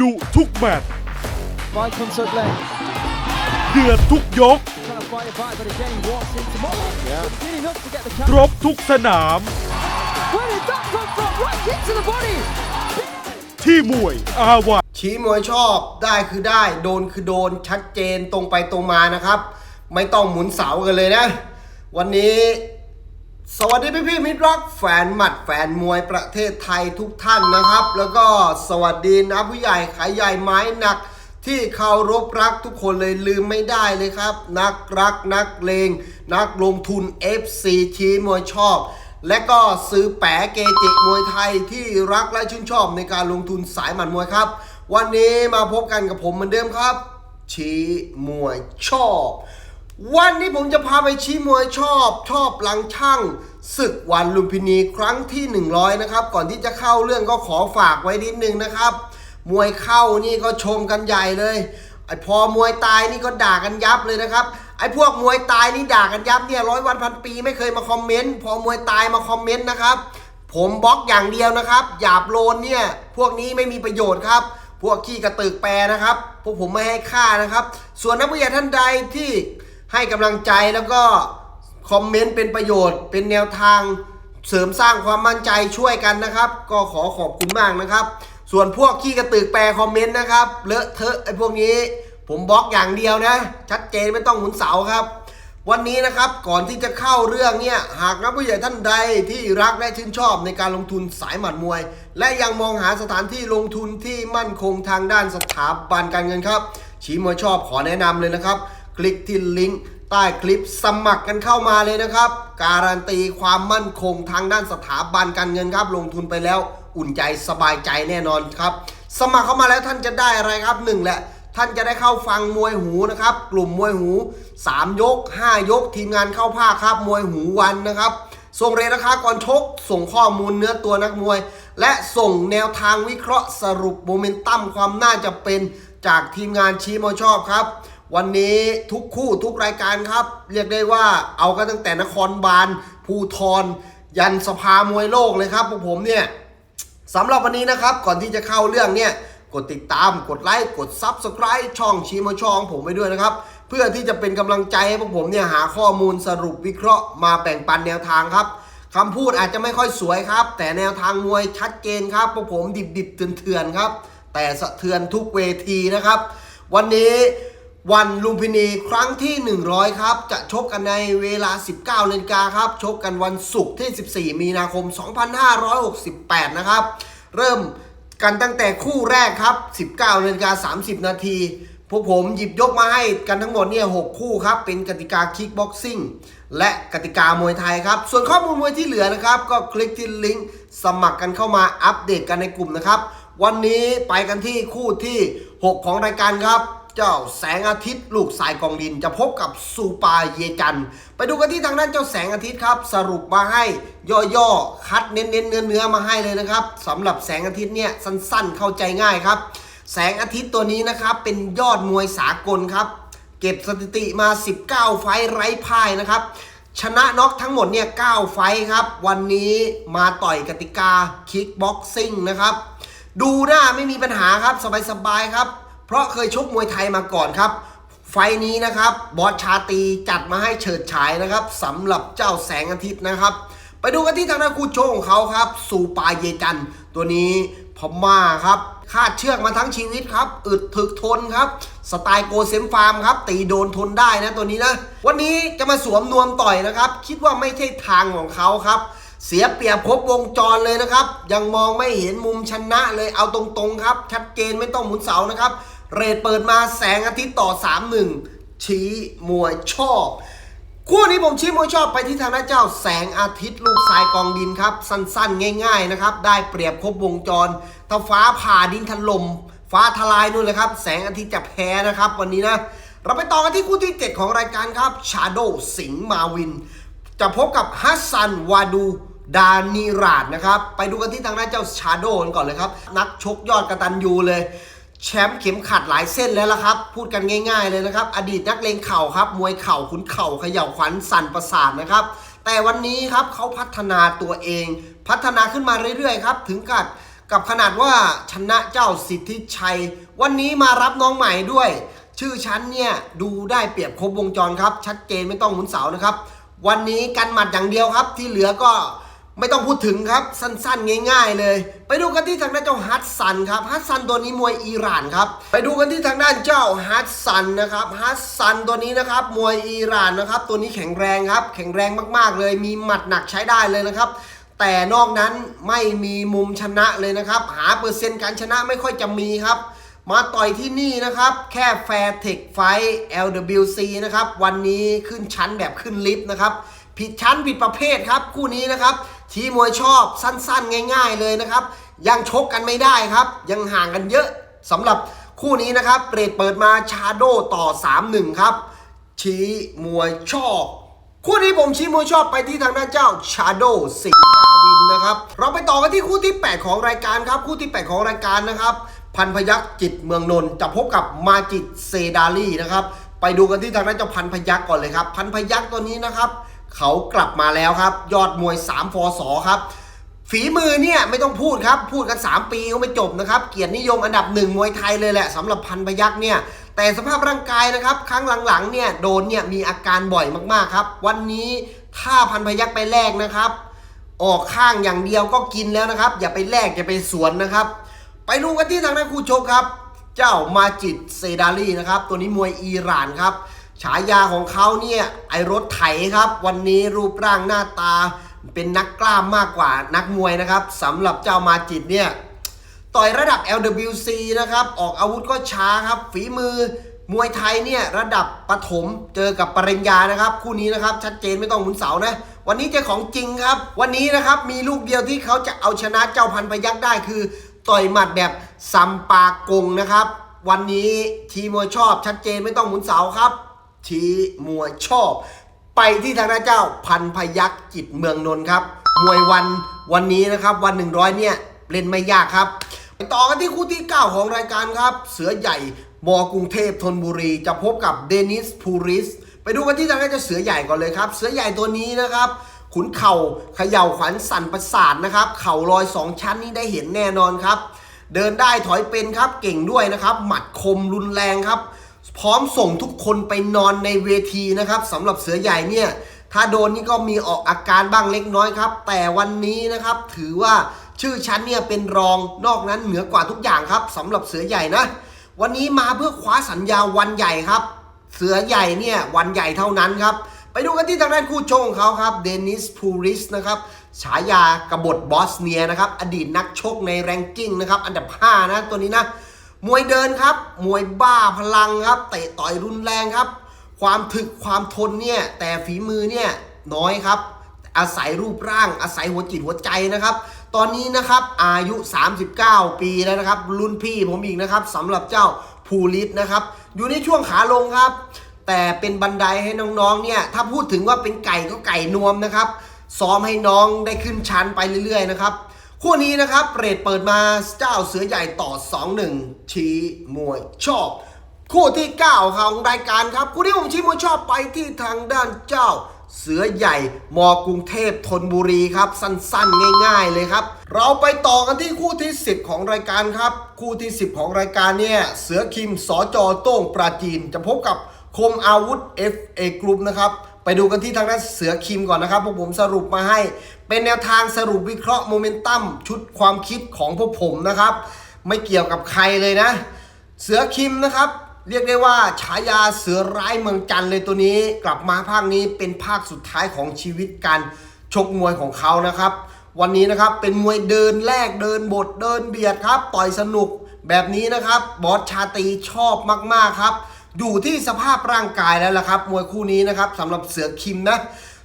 ดุทุกแมตช์ By concert length. เดือดทุกยก Trying to fight it back, but again walks into Moore. Yeah. Did enough to get the คร count. บทุกสนาม Where did that come from? Right into the body. ที่มวยอาวันชี้มวยชอบได้คือได้ โดนคือโดนชัดเจนตรงไปตรงมานะครับ ไม่ต้องหมุนเสากันเลยนะ วันนี้ สวัสดีพี่พี่มิตรรักแฟนหมัดแฟนมวยประเทศไทยทุกท่านนะครับ แล้วก็สวัสดีนะผู้ใหญ่ขายใหญ่ไม้หนัก ที่เคารพรักทุกคนเลยลืมไม่ได้เลยครับ นักรักนักเลง นักลงทุน FC ชี้มวยชอบ และก็ซื้อแปะเกจิมวยไทยที่รักและชื่นชอบในการลงทุนสายหมัดมวยครับ วันนี้มาพบกันกับผมเหมือนเดิมครับ ชี้มวยชอบ วันนี้ผมจะพาไปชี้มวยชอบชอบลังช่างศึกวันลุมพินีครั้งที่ 100 นะครับ ก่อนที่จะเข้าเรื่องก็ขอฝากไว้นิดนึงนะครับ มวยเข้านี่ก็ชมกันใหญ่เลยไอพอมวยตายนี่ก็ด่ากันยับเลยนะครับไอพวกมวยตายนี่ด่ากันยับเนี่ยร้อยวันพันปีไม่เคยมาคอมเมนต์พอมวยตายมาคอมเมนต์นะครับ ผมบล็อกอย่างเดียวนะครับหยาบโลนเนี่ยพวกนี้ไม่มีประโยชน์ครับ พวกขี้กระตึกแปรนะครับพวกผมไม่ให้ค่านะครับ ส่วนนักผู้ใหญ่ท่านใดที่ ให้กำลังใจแล้วก็คอมเมนต์เป็นประโยชน์ เป็นแนวทางเสริมสร้างความมั่นใจช่วยกันนะครับ ก็ขอขอบคุณมากนะครับ ส่วนพวกขี้กระตึกแปรคอมเมนต์นะครับเลอะเทอะไอ้พวกนี้ ผมบล็อกอย่างเดียวนะ ชัดเจนไม่ต้องหมุนเสาครับ วันนี้นะครับก่อนที่จะเข้าเรื่องเนี่ยหากนักผู้ใหญ่ท่านใดที่รักและชื่นชอบในการลงทุนสายหมัดมวย และยังมองหาสถานที่ลงทุนที่มั่นคงทางด้านสถาบันการเงินครับ ชี้มวยชอบขอแนะนำเลยนะครับ คลิกที่ลิงก์ใต้คลิปสมัครกันเข้ามาเลยนะครับ การันตีความมั่นคงทางด้านสถาบันการเงินครับ ลงทุนไปแล้วอุ่นใจสบายใจแน่นอนครับ สมัครเข้ามาแล้วท่านจะได้อะไรครับหนึ่งแหละท่านจะได้เข้าฟังมวยหูนะครับ กลุ่มมวยหู 3 ยก 5 ยก ทีมงานเข้าภาคครับมวยหูวันนะครับ ส่งเรทราคาก่อนชก ส่งข้อมูลเนื้อตัวนักมวย และส่งแนวทางวิเคราะห์สรุปโมเมนตัมความน่าจะเป็นจากทีมงานชี้มวยชอบครับ วันนี้ทุกคู่ทุกรายการครับ เรียกได้ว่าเอากันตั้งแต่นครบาลภูทรยันสภามวยโลกเลยครับพวกผมเนี่ยสำหรับวันนี้นะครับก่อนที่จะเข้าเรื่องเนี่ยกดติดตามกดไลค์กด Subscribe ช่องชีมช่องผมไปด้วยนะครับ เพื่อที่จะเป็นกำลังใจให้พวกผมเนี่ยหาข้อมูลสรุปวิเคราะห์มาแบ่งปันแนวทางครับคำพูดอาจจะไม่ค่อยสวยครับ แต่แนวทางมวยชัดเจนครับพวกผมดิบดิบเตือนเถื่อนๆครับ แต่สะเทือนทุกเวทีนะครับ วันนี้ วันลุมพินีครั้งที่ 100 ครับ จะชกกันในเวลา 19นาฬิกาครับ ชกกันวันศุกร์ที่ 14 มีนาคม 2568 นะครับ เริ่มกันตั้งแต่คู่แรกครับ 19นาฬิกา30 นาที พวกผมหยิบยกมาให้กันทั้งหมดเนี่ย 6 คู่ครับ เป็นกติกาคิกบ็อกซิ่งและกติกามวยไทยครับ ส่วนข้อมูลมวยที่เหลือนะครับ ก็คลิกที่ลิงก์สมัครกันเข้ามาอัปเดตกันในกลุ่มนะครับ วันนี้ไปกันที่คู่ที่ 6 ของรายการครับ เจ้าแสงอาทิตย์ ลูกสายกองดินจะพบกับซูปาเยจัน ไปดูกันที่ทางด้านเจ้าแสงอาทิตย์ครับ สรุปมาให้ย่อๆ คัดเน้นๆเนื้อๆมาให้เลยนะครับสำหรับแสงอาทิตย์เนี่ยสั้นๆเข้าใจง่ายครับ แสงอาทิตย์ตัวนี้นะครับเป็นยอดมวยสากลครับ เก็บสถิติมา 19 ไฟไร้พ่ายนะครับชนะน็อกทั้งหมดเนี่ย9ไฟครับ วันนี้มาต่อยกติกาคิกบ็อกซิ่งนะครับ ดูหน้าไม่มีปัญหาครับ สบายๆครับ เพราะเคยชกมวยไทยมาก่อนครับ ไฟนี้นะครับบอสชาตีจัดมาให้เฉิดฉายนะครับสำหรับเจ้าแสงอาทิตย์นะครับ ไปดูกันที่ทางด้านคู่โชคของเขาครับสูปาเยจัน ตัวนี้พม่าครับคาดเชือกมาทั้งชีวิตครับ อึดถึกทนครับ สไตล์โกเซมฟาร์มครับ ตีโดนทนได้นะตัวนี้นะ วันนี้จะมาสวมนวมต่อยนะครับ คิดว่าไม่ใช่ทางของเขาครับ เสียเปรียบครบวงจรเลยนะครับ ยังมองไม่เห็นมุมชนะเลยเอาตรงๆครับ ชัดเจนไม่ต้องหมุนเสานะครับ เรทเปิดมาแสงอาทิตย์ต่อ 3-1 ชี้มวยชอบคู่นี้ผมชี้มวยชอบไปที่ทางด้าเจ้าแสงอาทิตย์ลูกทรายกองดินครับ สั้นๆ ง่าย ๆ นะครับ ได้เปรียบครบวงจรถ้าฟ้าผ่าดินถล่มฟ้าทลายนู่นเลยครับ แสงอาทิตย์จะแพ้นะครับ วันนี้นะ เราไปต่อกันที่คู่ที่ 7 ของรายการครับชาโดสิงห์มาวิน จะพบกับฮัสซันวาดูดานิราดนะครับ ไปดูกันที่ทางด้าเจ้าชาโดกันก่อนเลยครับ นักชกยอดกระตันยูเลย แชมป์เข็มขัดหลายเส้นแล้วล่ะครับ พูดกันง่าย ๆเลยนะครับ อดีตนักเลงเข่าครับ มวยเข่าขุนเข่าเขย่าขวัญสั่นประสาทนะครับ แต่วันนี้ครับเขาพัฒนาตัวเอง พัฒนาขึ้นมาเรื่อยๆครับ ถึงกับกับขนาดว่าชนะเจ้าสิทธิชัย วันนี้มารับน้องใหม่ด้วย ชื่อชั้นเนี่ยดูได้เปรียบครบวงจรครับ ชัดเจนไม่ต้องหมุนเสานะครับ วันนี้กันหมัดอย่างเดียวครับ ที่เหลือก็ ไม่ต้องพูดถึงครับสั้นๆ ง่าย ๆ เลย ไปดูกันที่ทางด้านเจ้าฮัตซันครับฮัตซันตัวนี้มวยอิหร่านครับไปดูกันที่ทางด้านเจ้าฮัตซันนะครับฮัตซันตัวนี้นะครับมวยอิหร่านนะครับ ตัวนี้แข็งแรงครับ แข็งแรงมากๆ เลย มีหมัดหนักใช้ได้เลยนะครับแต่นอกนั้นไม่มีมุมชนะเลยนะครับ หาเปอร์เซ็นต์การชนะไม่ค่อยจะมีครับ มาต่อยที่นี่นะครับ แค่แฟร์เทคไฟ LWC นะครับ วันนี้ขึ้นชั้นแบบขึ้นลิฟต์นะครับ ผิดชั้นผิดประเภทครับ คู่นี้นะครับ ทีมวยชอบสั้นๆ ง่าย ๆเลยนะครับ ยังชกกันไม่ได้ครับ ยังห่างกันเยอะสำหรับคู่นี้นะครับเรทเปิดมาชาโดต่อ 3-1 ครับ ชี้มวยชอบ คู่นี้ผมชี้มวยชอบไปที่ทางด้านเจ้าชาโดสิงห์มาวินนะครับ เราไปต่อกันที่คู่ที่ 8 ของรายการครับ คู่ที่ 8 ของรายการนะครับ พันพยักษ์จิตเมืองนนท์จะพบกับมาจิตเซดาลีนะครับ ไปดูกันที่ทางด้านเจ้าพันพยักษ์ก่อนเลยครับ พันพยักษ์ตัวนี้นะครับ เขากลับมาแล้วครับ ยอดมวย3ฟอสอครับฝีมือเนี่ยไม่ต้องพูดครับ พูดกัน 3 ปีก็ไม่จบนะครับ เกียรตินิยมอันดับหนึ่งมวยไทยเลยแหละสำหรับพันพยักษ์เนี่ย แต่สภาพร่างกายนะครับ ครั้งหลังๆเนี่ยโดนเนี่ยมีอาการบ่อยมากๆครับ วันนี้ถ้าพันพยักษ์ไปแลกนะครับ ออกข้างอย่างเดียวก็กินแล้วนะครับ อย่าไปแลกอย่าไปสวนนะครับ ไปดูกันที่ทางด้านคู่ชกครับ เจ้ามาจิตเซดาลีนะครับ ตัวนี้มวยอิหร่านครับ ฉายาของเขาเนี่ยไอรถไถครับ วันนี้รูปร่างหน้าตา เป็นนักกล้ามมากกว่านักมวยนะครับสำหรับเจ้ามาจิตเนี่ยต่อยระดับ LWC นะครับ ออกอาวุธก็ช้าครับ ฝีมือมวยไทยเนี่ยระดับปฐมเจอกับปริญญานะครับ คู่นี้นะครับชัดเจนไม่ต้องหมุนเสานะ วันนี้เจอของจริงครับ วันนี้นะครับมีลูกเดียวที่เขาจะเอาชนะเจ้าพันพยักษ์ได้คือ ต่อยหมัดแบบซัมปากงนะครับ วันนี้ทีมวยชอบชัดเจนไม่ต้องหมุนเสาครับ ทีมวยชอบ ไปที่ทางด้านเจ้าพันพยักษ์จิตเมืองนนท์ครับ มวยวันวันนี้นะครับวัน 100 เนี่ยเล่นไม่ยากครับไปต่อกันที่คู่ที่ 9 ของรายการครับ เสือใหญ่มกรุงเทพธนบุรี จะพบกับเดนิสพูริส ไปดูกันที่ทางด้านเจ้าเสือใหญ่ก่อนเลยครับ เสือใหญ่ตัวนี้นะครับขุนเข่าเขย่าขวัญสั่นประสาทนะครับ เข่าลอยสองชั้นนี่ได้เห็นแน่นอนครับ เดินได้ถอยเป็นครับ เก่งด้วยนะครับ หมัดคมรุนแรงครับ พร้อมส่งทุกคนไปนอนในเวทีนะครับสำหรับเสือใหญ่เนี่ยถ้าโดนนี่ก็มีออกอาการบ้างเล็กน้อยครับ แต่วันนี้นะครับถือว่าชื่อชั้นเนี่ยเป็นรองนอกนั้นเหนือกว่าทุกอย่างครับสำหรับเสือใหญ่นะ วันนี้มาเพื่อคว้าสัญญาวันใหญ่ครับ เสือใหญ่เนี่ยวันใหญ่เท่านั้นครับ ไปดูกันที่ทางด้านคู่ชงของเขาครับเดนิสพูริสนะครับฉายากบฏบอสเนียนะครับอดีตนักชกในแรงกิ้งนะครับอันดับ 5 นะตัวนี้นะ มวยเดินครับ มวยบ้าพลังครับ เตะต่อยรุนแรงครับ ความถึกความทนเนี่ย แต่ฝีมือเนี่ยน้อยครับ อาศัยรูปร่าง อาศัยหัวจิตหัวใจนะครับ ตอนนี้นะครับอายุ 39 ปีแล้วนะครับ รุ่นพี่ผมอีกนะครับสำหรับเจ้าภูริศนะครับ อยู่ในช่วงขาลงครับ แต่เป็นบันไดให้น้องๆ เนี่ย ถ้าพูดถึงว่าเป็นไก่ก็ไก่นวมนะครับ ซ้อมให้น้องได้ขึ้นชั้นไปเรื่อยๆ นะครับ คู่นี้นะครับเปรทเปิดมาเจ้าเสือใหญ่ต่อ 2-1 ชี้มวยชอบ คู่ที่ 9 ของรายการครับ คู่ที่ผมชี้มวยชอบไปที่ทางด้านเจ้าเสือใหญ่มกรุงเทพธนบุรีครับ สั้นๆ ง่าย ๆ เลยครับ เราไปต่อกันที่คู่ที่ 10 ของรายการครับ คู่ที่ 10 ของรายการเนี่ย เสือคิมสอจอโต้งปราจีน จะพบกับคมอาวุธ FA Group นะครับ ไปดูกันที่ทางด้านเสือคิมก่อนนะครับพวกผมสรุปมาให้ เป็นแนวทางสรุปวิเคราะห์โมเมนตัมชุดความคิดของพวกผมนะครับ ไม่เกี่ยวกับใครเลยนะ เสือคิมนะครับ เรียกได้ว่าฉายาเสือร้ายเมืองจันเลยตัวนี้ กลับมาภาคนี้เป็นภาคสุดท้ายของชีวิตการชกมวยของเขานะครับ วันนี้นะครับเป็นมวยเดินแลกเดินบทเดินเบียดครับต่อยสนุกแบบนี้นะครับบอสชาตีชอบมากๆครับ อยู่ที่สภาพร่างกายแล้วล่ะครับ มวยคู่นี้นะครับสำหรับเสือคิมนะ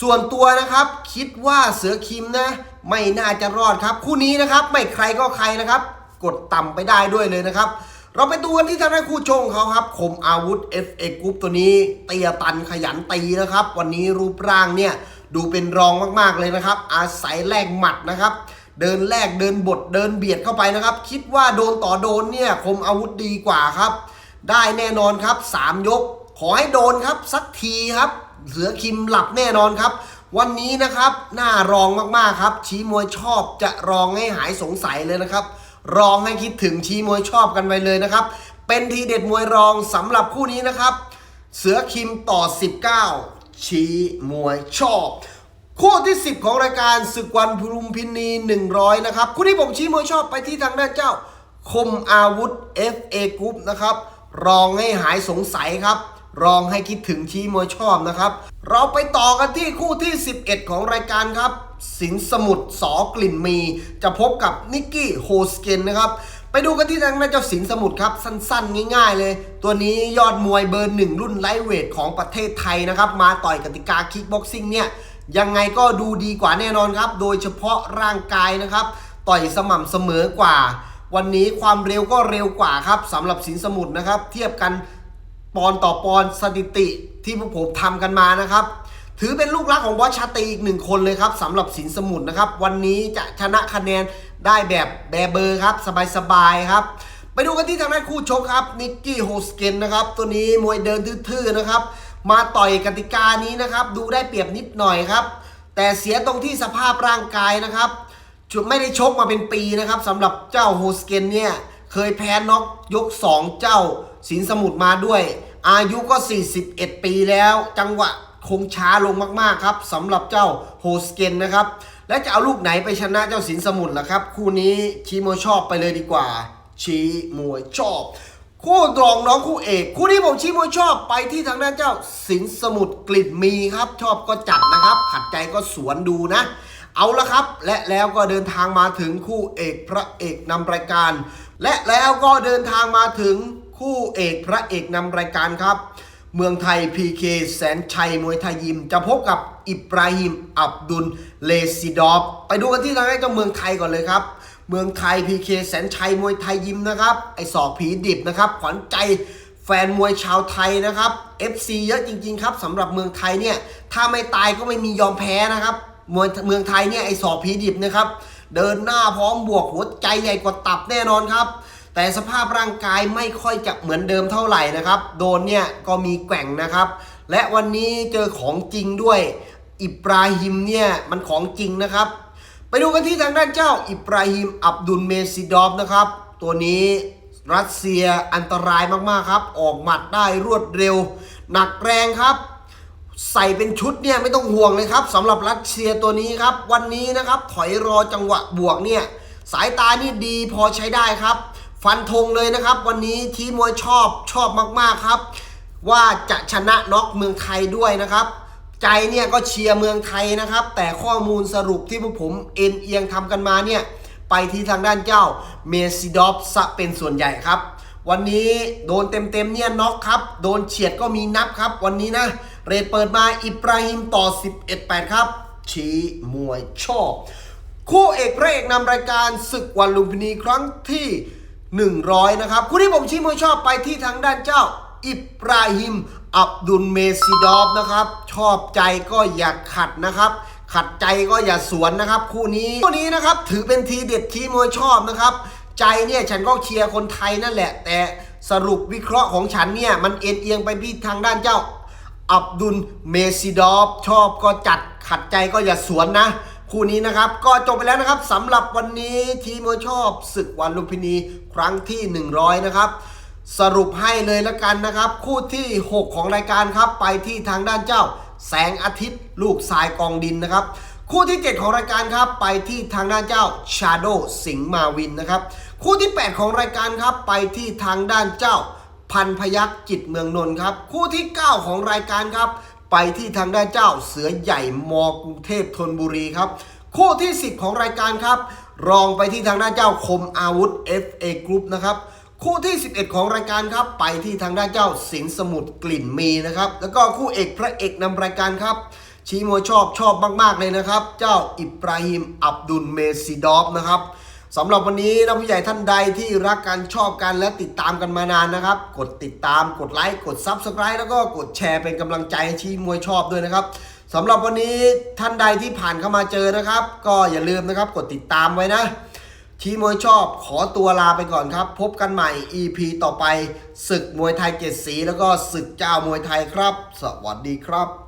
ส่วนตัวนะครับคิดว่าเสือคิมนะ ไม่น่าจะรอดครับ คู่นี้นะครับไม่ใครก็ใครนะครับ กดต่ำไปได้ด้วยเลยนะครับ เราไปดูกันที่ทางด้านคู่ชงเขาครับคมอาวุธ FA Group ตัวนี้เตียตันขยันตีนะครับ วันนี้รูปร่างเนี่ยดูเป็นรองมากๆเลยนะครับ อาศัยแลกหมัดนะครับเดินแลกเดินบทเดินเบียดเข้าไปนะครับ คิดว่าโดนต่อโดนเนี่ยคมอาวุธดีกว่าครับ ได้แน่นอนครับ 3 ยก ขอให้โดนครับสักทีครับ เสือคิมหลับแน่นอนครับ วันนี้นะครับน่ารองมากๆครับ ชี้มวยชอบจะรองให้หายสงสัยเลยนะครับ รองให้คิดถึงชี้มวยชอบกันไปเลยนะครับ เป็นทีเด็ดมวยรองสำหรับคู่นี้นะครับ เสือคิมต่อ 19 ชี้มวยชอบคู่ที่ 10 ของรายการศึกวันพรุมพินี 100 นะครับ คู่นี้ผมชี้มวยชอบไปที่ทางด้านเจ้า คมอาวุธ FA Group นะครับ รองให้หายสงสัยครับรองให้คิดถึงชี้มวยชอบนะครับ เราไปต่อกันที่คู่ที่ 11 ของรายการครับ สินสมุทรสอกลิ่นมี จะพบกับนิกกี้โฮสเกนนะครับ ไปดูกันที่ทางด้านเจ้าสินสมุทรครับ สั้นๆ ง่ายๆเลย ตัวนี้ยอดมวยเบอร์หนึ่งรุ่นไลท์เวทของประเทศไทยนะครับ มาต่อยกติกาคิกบ็อกซิ่งเนี่ย ยังไงก็ดูดีกว่าแน่นอนครับ โดยเฉพาะร่างกายนะครับ ต่อยสม่ำเสมอกว่า วันนี้ความเร็วก็เร็วกว่าครับสำหรับสินสมุทรนะครับ เทียบกันปอนต่อปอนสถิติที่พวกผมทำกันมานะครับ ถือเป็นลูกรักของบอสชาตีอีกหนึ่งคนเลยครับสำหรับสินสมุทรนะครับ วันนี้จะชนะคะแนนได้แบบแบเบอร์ครับสบายๆครับไปดูกันที่ทางด้านคู่ชกครับนิกกี้โฮสเกนนะครับตัวนี้มวยเดินทื่อๆนะครับ มาต่อยกติกานี้นะครับ ดูได้เปรียบนิดหน่อยครับ แต่เสียตรงที่สภาพร่างกายนะครับ จุดไม่ได้ชกมาเป็นปีนะครับสำหรับเจ้าโฮสเกนเนี่ย เคยแพ้น็อกยก 2 เจ้าสินสมุทรมาด้วย อายุก็ 41 ปีแล้ว จังหวะคงช้าลงมากๆครับสำหรับเจ้าโฮสเกนนะครับ และจะเอาลูกไหนไปชนะเจ้าสินสมุทรล่ะครับ คู่นี้ชี้มวยชอบไปเลยดีกว่า ชี้มวยชอบ คู่รองน้องคู่เอก คู่นี้ผมชี้มวยชอบไปที่ทางด้านเจ้าสินสมุทรกลิ่นมีครับ ชอบก็จัดนะครับ ขัดใจก็สวนดูนะ เอาละครับ และแล้วก็เดินทางมาถึงคู่เอกพระเอกนำรายการ และแล้วก็เดินทางมาถึงคู่เอกพระเอกนำรายการครับ เมืองไทย PK แสนชัยมวยไทยยิม จะพบกับอิบราฮิม อับดุลเลซิดอฟไปดูกันที่ทางด้านเจ้าเมืองไทยก่อนเลยครับ เมืองไทย PK แสนชัยมวยไทยยิมนะครับไอศอกผีดิบนะครับขวัญใจแฟนมวยชาวไทยนะครับ FC เยอะจริง ๆ ครับสำหรับเมืองไทยเนี่ยถ้าไม่ตายก็ไม่มียอมแพ้นะครับ มวยเมืองไทยเนี่ยไอศอกผีดิบนะครับ เดินหน้าพร้อมบวกหัวใจใหญ่กว่าตับแน่นอนครับ แต่สภาพร่างกายไม่ค่อยจะเหมือนเดิมเท่าไหร่นะครับ โดนเนี่ยก็มีแกว่งนะครับ และวันนี้เจอของจริงด้วย อิบราฮิมเนี่ยมันของจริงนะครับ ไปดูกันที่ทางด้านเจ้า อิบราฮิมอับดุลเมซิดอฟนะครับ ตัวนี้รัสเซียอันตรายมากๆครับ ออกหมัดได้รวดเร็ว หนักแรงครับ ใส่เป็นชุดเนี่ยไม่ต้องห่วงเลยครับสำหรับรัสเซียตัวนี้ครับ วันนี้นะครับถอยรอจังหวะบวกเนี่ยสายตานี่ดีพอใช้ได้ครับ ฟันธงเลยนะครับ วันนี้ทีมวยชอบชอบมากๆครับ ว่าจะชนะน็อกเมืองไทยด้วยนะครับใจเนี่ยก็เชียร์เมืองไทยนะครับ แต่ข้อมูลสรุปที่พวกผมเอ็นเอียงทำกันมาเนี่ยไปที่ทางด้านเจ้าเมซิดอฟซะเป็นส่วนใหญ่ครับ วันนี้โดนเต็มๆเนี่ยน็อกครับ โดนเฉียดก็มีนับครับ วันนี้นะ เรทเปิดมาอิบราฮิมต่อ 11-8 ครับ ชี้มวยชอบ คู่เอกพระเอกนำรายการศึกวันลุมพินีครั้งที่ 100 นะครับ คู่ที่ผมชี้มวยชอบไปที่ทางด้านเจ้า อิบราฮิม อับดุลเมซิดอฟนะครับ ชอบใจก็อย่าขัดนะครับขัดใจก็อย่าสวนนะครับ คู่นี้คู่นี้นะครับถือเป็นทีเด็ดชี้มวยชอบนะครับ ใจเนี่ยฉันก็เชียร์คนไทยนั่นแหละ แต่สรุปวิเคราะห์ของฉันเนี่ยมันเอ็นเอียงไปที่ทางด้านเจ้า อับดุลเมซิดอฟชอบก็จัดขัดใจก็อย่าสวนนะคู่นี้นะครับก็จบไปแล้วนะครับสำหรับวันนี้ทีมวยชอบศึกวันลุมพินีครั้งที่ 100 นะครับ สรุปให้เลยละกันนะครับ คู่ที่ 6 ของรายการครับ ไปที่ทางด้านเจ้า แสงอาทิตย์ ลูกทรายกองดินนะครับ คู่ที่ 7 ของรายการครับ ไปที่ทางด้านเจ้าชาโดสิงห์มาวินนะครับ คู่ที่ 8 ของรายการครับ ไปที่ทางด้านเจ้า พันพยักษ์จิตเมืองนนท์ครับ คู่ที่ 9 ของรายการครับ ไปที่ทางด้านเจ้าเสือใหญ่มกรุงเทพธนบุรีครับ คู่ที่ 10 ของรายการครับ รองไปที่ทางด้านเจ้าคมอาวุธ FA Group นะครับคู่ที่ 11 ของรายการครับไปที่ทางด้านเจ้าสิงห์สมุทรกลิ่นมีนะครับแล้วก็คู่เอกพระเอกนำรายการครับชี้มวยชอบชอบมาก ๆ เลยนะครับ เจ้าอิบราฮิมอับดุลเมซิดอฟนะครับ สำหรับวันนี้นะผู้ใหญ่ท่านใดที่รักกันชอบกันและติดตามกันมานานนะครับ กดติดตามกดไลค์กด Subscribe แล้วก็กดแชร์เป็นกำลังใจให้ชี้มวยชอบด้วยนะครับสำหรับวันนี้ท่านใดที่ผ่านเข้ามาเจอนะครับ ก็อย่าลืมนะครับกดติดตามไว้นะ ชี้มวยชอบขอตัวลาไปก่อนครับ พบกันใหม่ EP ต่อไปศึกมวยไทยเจ็ดสี แล้วก็ศึกเจ้ามวยไทยครับ สวัสดีครับ